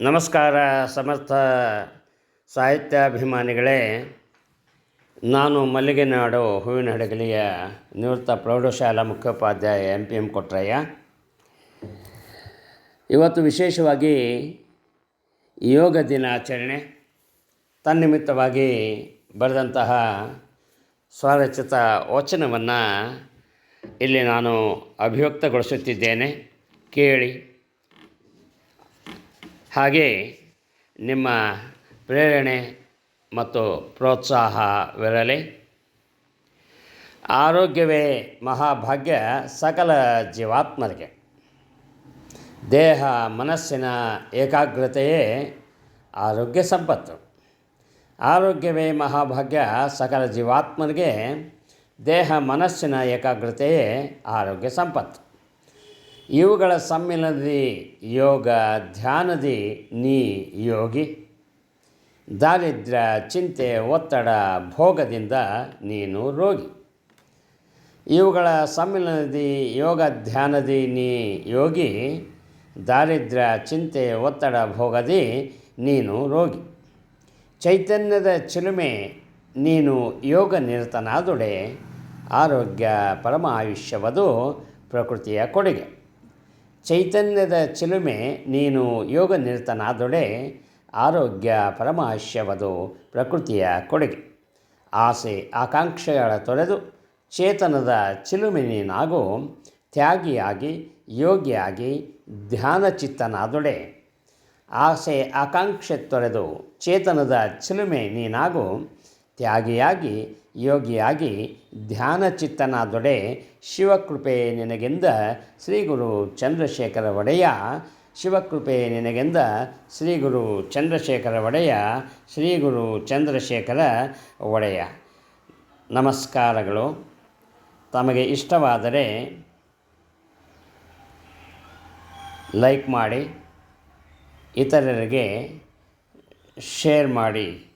ನಮಸ್ಕಾರ ಸಮರ್ಥ ಸಾಹಿತ್ಯಾಭಿಮಾನಿಗಳೇ. ನಾನು ಮಲ್ಲಿಗೆನಾಡು ಹೂವಿನ ಹಡಗಲಿಯ ನಿವೃತ್ತ ಪ್ರೌಢಶಾಲಾ ಮುಖ್ಯೋಪಾಧ್ಯಾಯ ಎಂ ಪಿ ಎಂ ಕೊಟ್ರಯ್ಯ. ಇವತ್ತು ವಿಶೇಷವಾಗಿ ಯೋಗ ದಿನಾಚರಣೆ. ತನ್ನಿಮಿತ್ತವಾಗಿ ಬರೆದಂತಹ ಸ್ವರಚಿತ ವಚನವನ್ನು ಇಲ್ಲಿ ನಾನು ಅಭಿವ್ಯಕ್ತಗೊಳಿಸುತ್ತಿದ್ದೇನೆ. ಕೇಳಿ. ಹಾಗೆ ನಿಮ್ಮ ಪ್ರೇರಣೆ ಮತ್ತು ಪ್ರೋತ್ಸಾಹವಿರಲಿ. ಆರೋಗ್ಯವೇ ಮಹಾಭಾಗ್ಯ ಸಕಲ ಜೀವಾತ್ಮರಿಗೆ. ದೇಹ ಮನಸ್ಸಿನ ಏಕಾಗ್ರತೆಯೇ ಆರೋಗ್ಯ ಸಂಪತ್ತು. ಆರೋಗ್ಯವೇ ಮಹಾಭಾಗ್ಯ ಸಕಲ ಜೀವಾತ್ಮರಿಗೆ, ದೇಹ ಮನಸ್ಸಿನ ಏಕಾಗ್ರತೆಯೇ ಆರೋಗ್ಯ ಸಂಪತ್ತು. ಇವುಗಳ ಸಮ್ಮಿಲನದಿ ಯೋಗ ಧ್ಯಾನದಿ ನೀ ಯೋಗಿ. ದಾರಿದ್ರ್ಯ ಚಿಂತೆ ಒತ್ತಡ ಭೋಗದಿಂದ ನೀನು ರೋಗಿ. ಇವುಗಳ ಸಮ್ಮಿಲನದಿ ಯೋಗ ಧ್ಯಾನದಿ ನೀ ಯೋಗಿ. ದಾರಿದ್ರ್ಯ ಚಿಂತೆ ಒತ್ತಡ ಭೋಗದಿ ನೀನು ರೋಗಿ. ಚೈತನ್ಯದ ಚಿಲುಮೆ ನೀನು ಯೋಗ ನಿರತನಾದೊಡೆ. ಆರೋಗ್ಯ ಪರಮ ಆಯುಷ್ಯವದು ಪ್ರಕೃತಿಯ ಕೊಡುಗೆ. ಚೈತನ್ಯದ ಚಿಲುಮೆ ನೀನು ಯೋಗ ನಿರತನಾದೊಡೆ ಆರೋಗ್ಯ ಪರಮಾಶ್ಯವದು ಪ್ರಕೃತಿಯ ಕೊಡುಗೆ. ಆಸೆ ಆಕಾಂಕ್ಷೆಗಳ ತೊರೆದು ಚೇತನದ ಚಿಲುಮೆ ನೀನಾಗು, ತ್ಯಾಗಿಯಾಗಿ, ಯೋಗಿಯಾಗಿ ಧ್ಯಾನಚಿತ್ತನಾದೊಡೆ ಆಸೆ ಆಕಾಂಕ್ಷೆ ತೊರೆದು ಚೇತನದ ಚಿಲುಮೆ ನೀನಾಗು ತ್ಯಾಗಿಯಾಗಿ, ಯೋಗಿಯಾಗಿ ಧ್ಯಾನ ಧ್ಯಾನಚಿತ್ತನಾದೊಡೆ ಶಿವಕೃಪೆ ನಿನಗೆಂದ ಶ್ರೀ ಗುರು ಚಂದ್ರಶೇಖರ ಒಡೆಯ, ಶಿವಕೃಪೆ ನಿನಗೆಂದ ಶ್ರೀ ಗುರು ಚಂದ್ರಶೇಖರ ಒಡೆಯ, ಶ್ರೀ ಗುರು ಚಂದ್ರಶೇಖರ ಒಡೆಯ. ನಮಸ್ಕಾರಗಳು. ತಮಗೆ ಇಷ್ಟವಾದರೆ ಲೈಕ್ ಮಾಡಿ, ಇತರರಿಗೆ ಶೇರ್ ಮಾಡಿ.